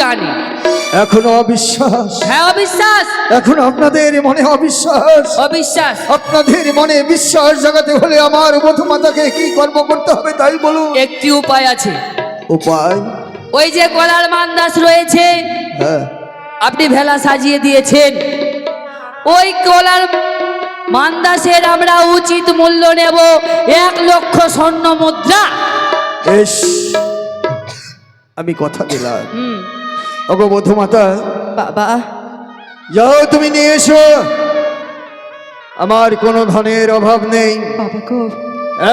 জানি। এখনও অবিশ্বাস। হ্যাঁ অবিশ্বাস। এখন আপনাদের মনে অবিশ্বাস। অবিশ্বাস। আপনাদের মনে বিশ্বাস জাগাতে হলে আমার মধুমাতাকে কি কর্ম করতে হবে তাই বলুন। একটি উপায় আছে। উপায়? ওই যে কলার মান্দাস রয়েছে। হ্যাঁ। আপনি ভেলা সাজিয়ে দিয়েছেন। ওই কলার মান্দাসের আমরা উচিত মূল্য নেব এক লক্ষ স্বর্ণ মুদ্রা। আমি কথা দিলাম। হুম। ওগো মধুমাতা। বাবা। যাও তুমি নিয়ে এসো। আমার কোনো ধনের অভাব নেই।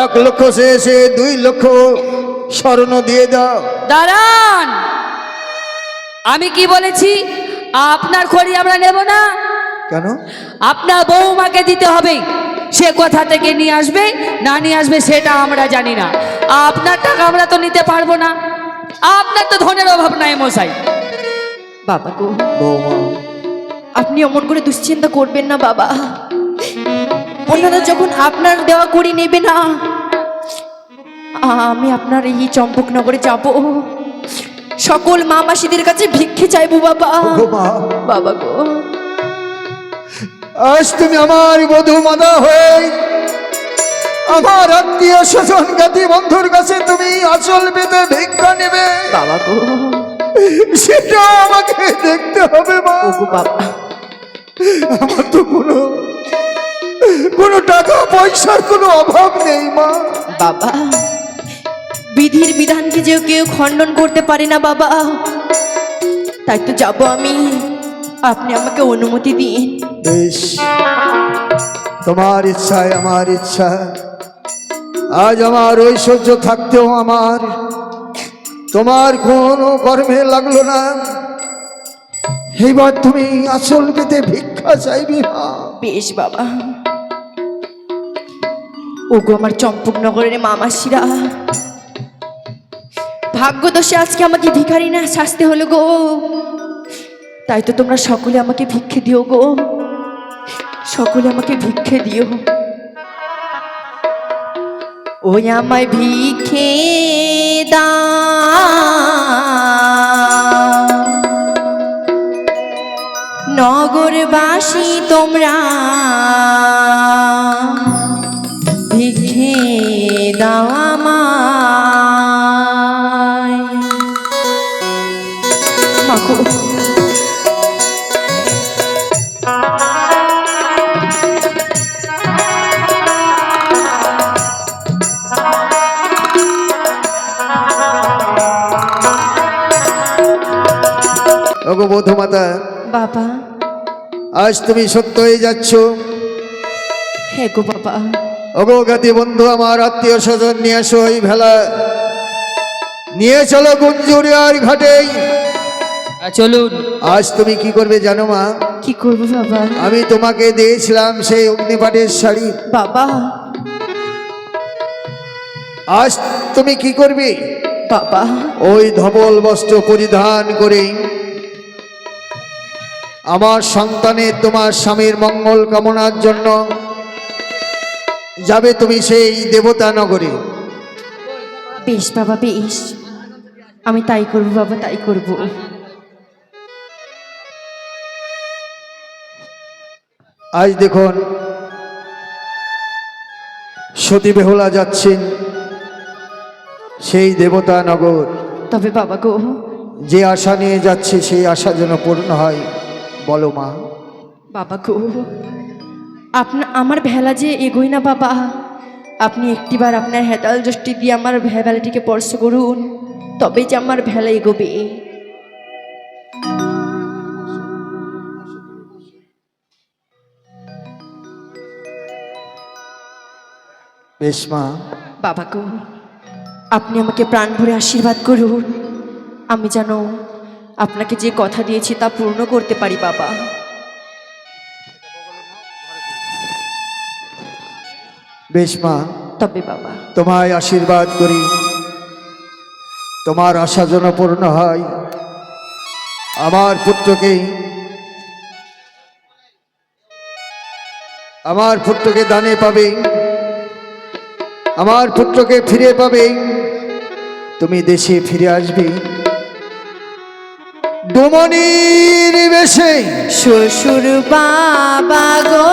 এক লক্ষ শেষে দুই লক্ষ স্বর্ণ দিয়ে দাও। দাঁড়ান। আমি কি বলেছি? আপনার খড়ি আমরা নেব না? কেন? আপনার বৌমাকে দিতে হবে। সে কোথা থেকে নিয়ে আসবে না নিয়ে আসবে সেটা আমরা জানি না। আপনার টাকা আমরা তো নিতে পারব না। আপনার তো ধনের অভাব নাই মশাই। বাবা গো। বৌমা আপনি অমন করে দুশ্চিন্তা করবেন না বাবা। ওনারা যখন আপনার দেওয়া করি নেবে না আমি আপনার এই চম্পকনগরে যাব। সকল মা মাসিদের কাছে ভিক্ষে চাইব বাবা। বাবা গো। আজ তুমি আমার মধুমাতা হয়ে আমার আত্মীয় স্বজন জ্ঞাতি বন্ধুর কাছে তুমি আসল পেতে ভিক্ষা নেবে। বাবা গো। সেটা আমাকে দেখতে হবে মা। বাবা। আমার তো কোনো কোনো টাকা পয়সার কোনো অভাব নেই মা। বাবা বিধির বিধানকে যে কেউ খণ্ডন করতে পারে না বাবা। তাই তো যাব আমি। আপনি আমাকে অনুমতি দিন। বেশ। তোমার ইচ্ছায় আমার ইচ্ছা আজ আমার ঐশ্বর্য থাকতেও আমার তোমার কোনো কর্মে লাগল না। এইবার তুমি আসল পেতে ভিক্ষা চাইবি। বেশ বাবা। ওগো আমার চম্পকনগরের মামাসিরা। ভাগ্যদোষে আজকে আমাকে ভিখারি না শাস্তি হলো গো। তাই তো তোমরা সকলে আমাকে ভিক্ষে দিও গো। সকলে আমাকে ভিক্ষে দিও। ওই আমায় ভিক্ষে নগরবাসী তোমরা ভিক্ষে দাও ওগো বধুমাতা বাবা। আজ তুমি সত্য হয়ে যাচ্ছ। হে গো বাবা। অবজ্ঞাতি বন্ধু আমার আত্মীয় স্বজন নিয়ে এসো এই ভেলা। নিয়ে চলো গুঞ্জুরিয়ার ঘাটেই আহ, চলুন। আজ তুমি কি করবে জানো মা? কি করব বাবা? আমি তোমাকে দিয়েছিলাম সেই অগ্নিপাঠের শাড়ি। বাবা। আজ তুমি কি করবে? বাবা। ওই ধবল বস্ত্র পরিধান করে আমার সন্তানের তোমার স্বামীর মঙ্গল কামনার জন্য যাবে তুমি সেই দেবতা নগরে। বেশ বাবা বেশ। আমি তাই করব বাবা তাই করব। আজ দেখুন সতী বেহুলা যাচ্ছেন সেই দেবতা নগর। তবে বাবা গো। যে আশা নিয়ে যাচ্ছে সেই আশা যেন পূর্ণ হয়। বলো মা। বাবা গো আপনার আমার ভেলা যে এগোই না বাবা আপনি একটিবার আপনার হেতাল দৃষ্টি দিয়ে আমার ভেলাটিকে স্পর্শ করুন তবে যে আমার ভেলা এগোবে। বেশ মা। বাবা গো আপনি আমাকে প্রাণ ভরে আশীর্বাদ করুন আমি যেন আপনাকে যে কথা দিয়েছি তা পূর্ণ করতে পারি বাবা। বেশ মা। তবে বাবা। তোমায় আশীর্বাদ করি। তোমার আশা যেন পূর্ণ হয়। আমার পুত্রকে আমার পুত্রকে দানে পাবে। আমার পুত্রকে ফিরে পাবে। তুমি দেশে ফিরে আসবে। ডোমনির বেশে। শ্বশুর বাবা গো।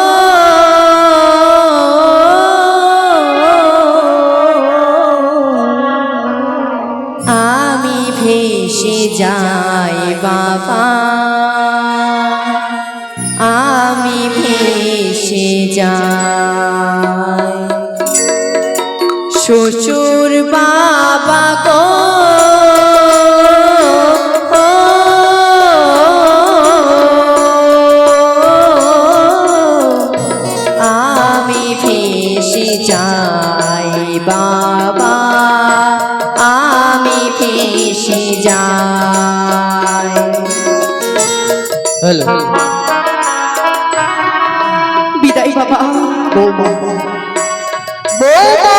আমি ভেসে যাই বাবা। আমি ভেসে যাই। শ্বশুর বাবা গো। ভেসে যাই বাবা আমি ভেসে যাই। হ্যালো। বিদায় বাবা। বৌমা